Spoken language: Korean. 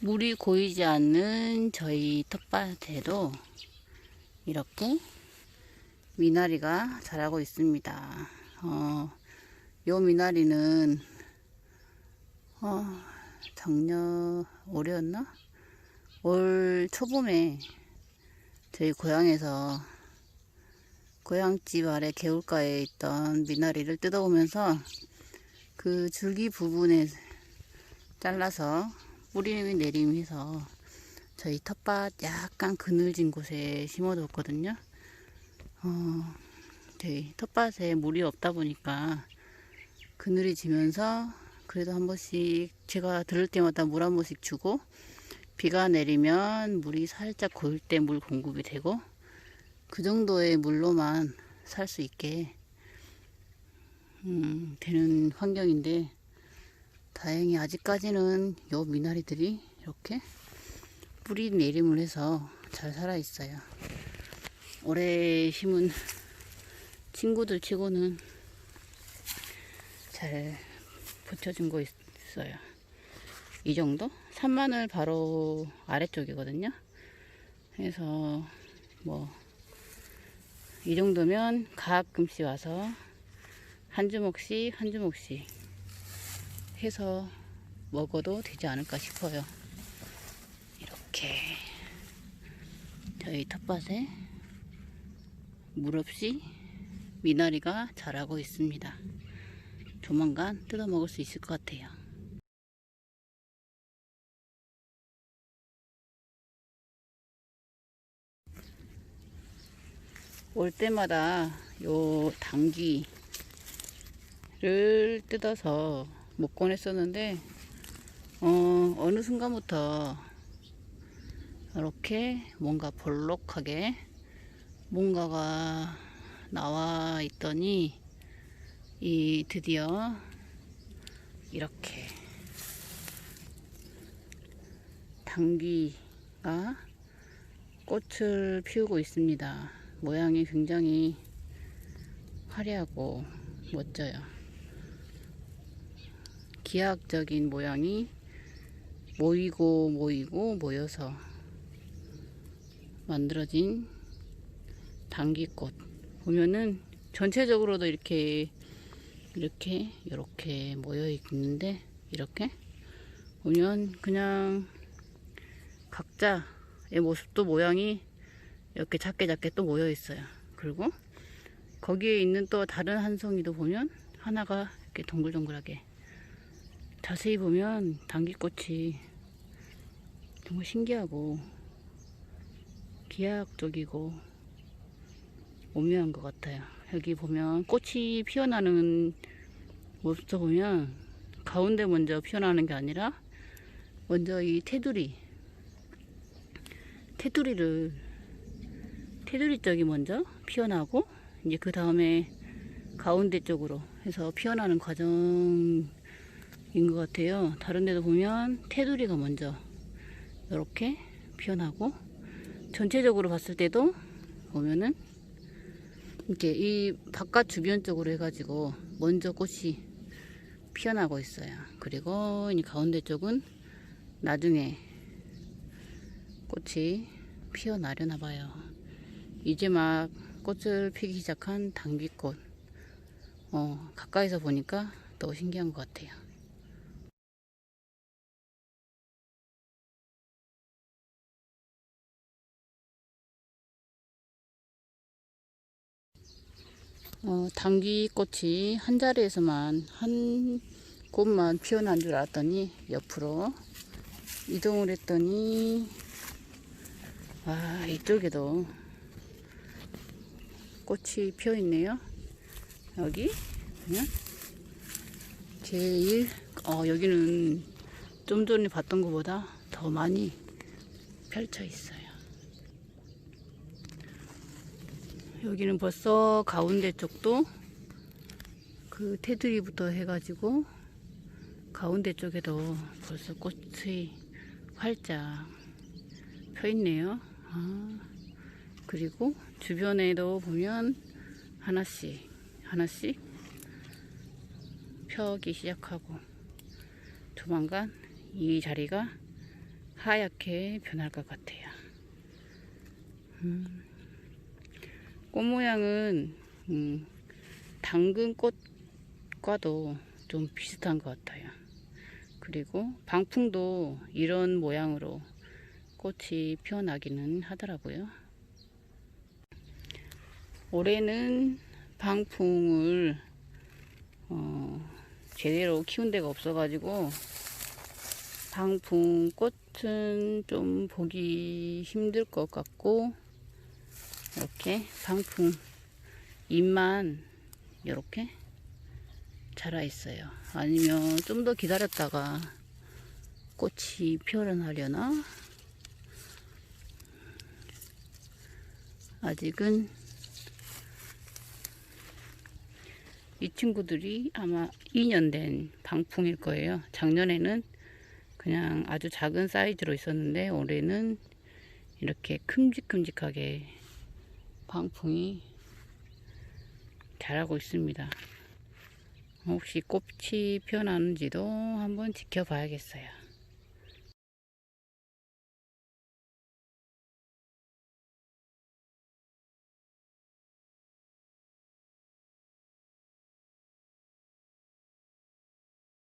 물이 고이지 않는 저희 텃밭에도 이렇게 미나리가 자라고 있습니다. 어, 요 미나리는 어, 작년 올해였나? 올 초봄에 저희 고향에서 고향집 아래 개울가에 있던 미나리를 뜯어오면서 그 줄기 부분에 잘라서 뿌리 내림해서 저희 텃밭 약간 그늘진 곳에 심어뒀거든요. 어, 저희 텃밭에 물이 없다 보니까 그늘이 지면서 그래도 한 번씩 제가 들을 때마다 물 한 번씩 주고 비가 내리면 물이 살짝 고일 때 물 공급이 되고 그 정도의 물로만 살 수 있게 음, 되는 환경인데 다행히 아직까지는 요 미나리들이 이렇게 뿌리 내림을 해서 잘 살아 있어요. 올해 심은 친구들 치고는 잘 붙여준 거 있어요. 이 정도? 산마늘 바로 아래쪽이거든요. 그래서 뭐 이 정도면 가끔씩 와서 한 주먹씩 한 주먹씩 해서 먹어도 되지 않을까 싶어요. 이렇게 저희 텃밭에 물 없이 미나리가 자라고 있습니다. 조만간 뜯어 먹을 수 있을 것 같아요. 올 때마다 요 당귀를 뜯어서 먹곤 했었는데 어, 어느 순간부터 이렇게 뭔가 볼록하게 뭔가가 나와 있더니 이 드디어 이렇게 당귀가 꽃을 피우고 있습니다. 모양이 굉장히 화려하고 멋져요. 기하학적인 모양이 모이고 모이고 모여서 만들어진 당귀꽃 보면은 전체적으로도 이렇게 이렇게 이렇게 모여 있는데 이렇게 보면 그냥 각자의 모습도 모양이 이렇게 작게 작게 또 모여 있어요. 그리고 거기에 있는 또 다른 한 송이도 보면 하나가 이렇게 동글동글하게 자세히 보면 당귀꽃이 정말 신기하고 기하학적이고 오묘한 것 같아요. 여기 보면 꽃이 피어나는 모습도 보면 가운데 먼저 피어나는 게 아니라 먼저 이 테두리 테두리를 테두리 쪽이 먼저 피어나고 이제 그 다음에 가운데 쪽으로 해서 피어나는 과정 인것 같아요. 다른 데도 보면 테두리가 먼저 이렇게 피어나고 전체적으로 봤을 때도 보면은 이렇게 이 바깥 주변 쪽으로 해가지고 먼저 꽃이 피어나고 있어요. 그리고 이 가운데 쪽은 나중에 꽃이 피어나려나 봐요. 이제 막 꽃을 피기 시작한 당귀꽃. 어, 가까이서 보니까 더 신기한 것 같아요. 어, 당귀꽃이 한 자리에서만 한 꽃만 피어난 줄 알았더니 옆으로 이동을 했더니 와 이쪽에도 꽃이 피어 있네요. 여기 그냥 제일 어 여기는 좀 전에 봤던 것보다 더 많이 펼쳐 있어요. 여기는 벌써 가운데 쪽도 그 테두리부터 해가지고 가운데 쪽에도 벌써 꽃이 활짝 펴 있네요. 아, 그리고 주변에도 보면 하나씩 하나씩 펴기 시작하고 조만간 이 자리가 하얗게 변할 것 같아요. 음, 꽃 모양은 음, 당근 꽃과도 좀 비슷한 것 같아요. 그리고 방풍도 이런 모양으로 꽃이 피어나기는 하더라고요. 올해는 방풍을 어, 제대로 키운 데가 없어가지고 방풍 꽃은 좀 보기 힘들 것 같고 이렇게 방풍 잎만 이렇게 자라 있어요. 아니면 좀 더 기다렸다가 꽃이 피어나려나? 아직은 이 친구들이 아마 2년 된 방풍일 거예요. 작년에는 그냥 아주 작은 사이즈로 있었는데 올해는 이렇게 큼직큼직하게 방풍이 자라고 있습니다. 혹시 꽃이 피어나는지도 한번 지켜봐야겠어요.